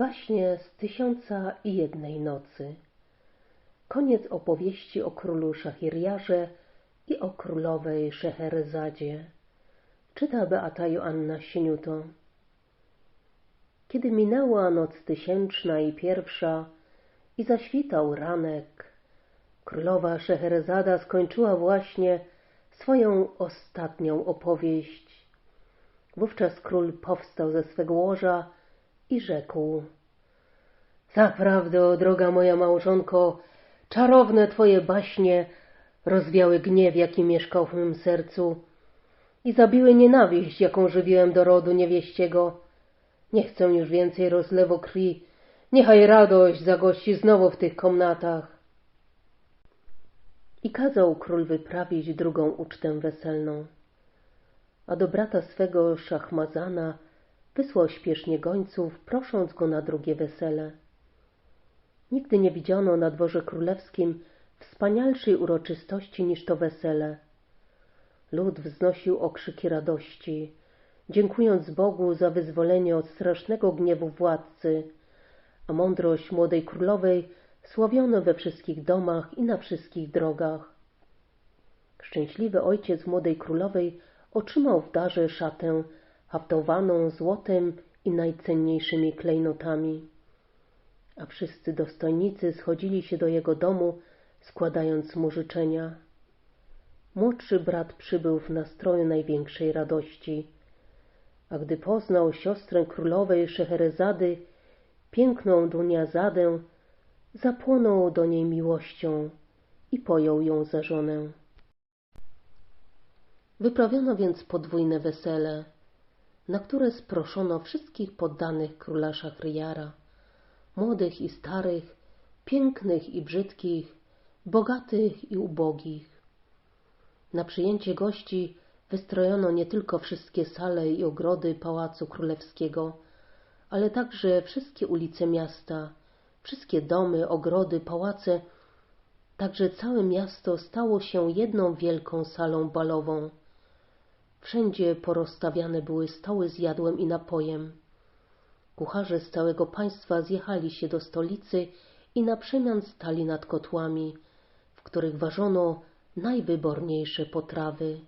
Baśnie z tysiąca i jednej nocy. Koniec opowieści o królu Szachirjarze i o królowej Szeherezadzie. Czyta Beata Joanna Sieniuto. Kiedy minęła noc tysięczna i pierwsza i zaświtał ranek, królowa Szeherezada skończyła właśnie swoją ostatnią opowieść. Wówczas król powstał ze swego łoża i rzekł Zaprawdę, droga moja małżonko, czarowne twoje baśnie rozwiały gniew, jaki mieszkał w mym sercu i zabiły nienawiść, jaką żywiłem do rodu niewieściego. Nie chcę już więcej rozlewu krwi, niechaj radość zagości znowu w tych komnatach. I kazał król wyprawić drugą ucztę weselną. A do brata swego Szachmazana wysłał śpiesznie gońców, prosząc go na drugie wesele. Nigdy nie widziano na dworze królewskim wspanialszej uroczystości niż to wesele. Lud wznosił okrzyki radości, dziękując Bogu za wyzwolenie od strasznego gniewu władcy, a mądrość młodej królowej sławiono we wszystkich domach i na wszystkich drogach. Szczęśliwy ojciec młodej królowej otrzymał w darze szatę haftowaną złotem i najcenniejszymi klejnotami. A wszyscy dostojnicy schodzili się do jego domu, składając mu życzenia. Młodszy brat przybył w nastroju największej radości, a gdy poznał siostrę królowej Szeherezady, piękną Duniazadę, zapłonął do niej miłością i pojął ją za żonę. Wyprawiono więc podwójne wesele, na które sproszono wszystkich poddanych króla Szachryjara, młodych i starych, pięknych i brzydkich, bogatych i ubogich. Na przyjęcie gości wystrojono nie tylko wszystkie sale i ogrody Pałacu Królewskiego, ale także wszystkie ulice miasta, wszystkie domy, ogrody, pałace, także całe miasto stało się jedną wielką salą balową. Wszędzie porozstawiane były stoły z jadłem i napojem. Kucharze z całego państwa zjechali się do stolicy i na przemian stali nad kotłami, w których ważono najwyborniejsze potrawy.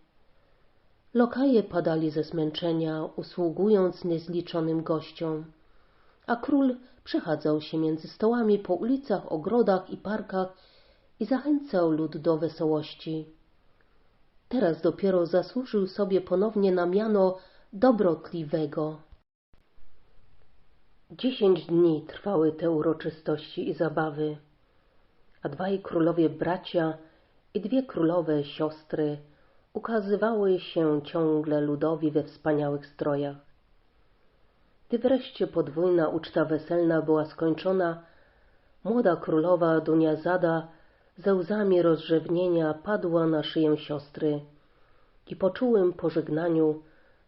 Lokaje padali ze zmęczenia, usługując niezliczonym gościom, a król przechadzał się między stołami po ulicach, ogrodach i parkach i zachęcał lud do wesołości. Teraz dopiero zasłużył sobie ponownie na miano dobrotliwego. Dziesięć dni trwały te uroczystości i zabawy, a dwaj królowie bracia i dwie królowe siostry ukazywały się ciągle ludowi we wspaniałych strojach. Gdy wreszcie podwójna uczta weselna była skończona, młoda królowa Duniazada ze łzami rozrzewnienia padła na szyję siostry i po czułym pożegnaniu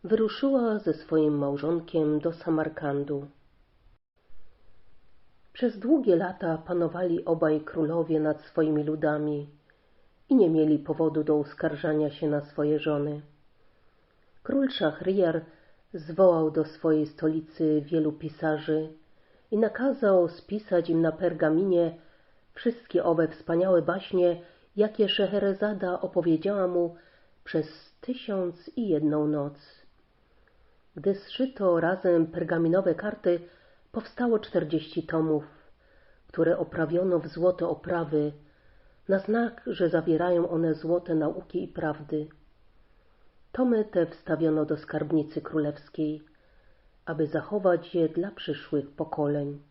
wyruszyła ze swoim małżonkiem do Samarkandu. Przez długie lata panowali obaj królowie nad swoimi ludami i nie mieli powodu do uskarżania się na swoje żony. Król Szachriar zwołał do swojej stolicy wielu pisarzy i nakazał spisać im na pergaminie wszystkie owe wspaniałe baśnie, jakie Szeherezada opowiedziała mu przez tysiąc i jedną noc. Gdy zszyto razem pergaminowe karty, powstało czterdzieści tomów, które oprawiono w złote oprawy, na znak, że zawierają one złote nauki i prawdy. Tomy te wstawiono do skarbnicy królewskiej, aby zachować je dla przyszłych pokoleń.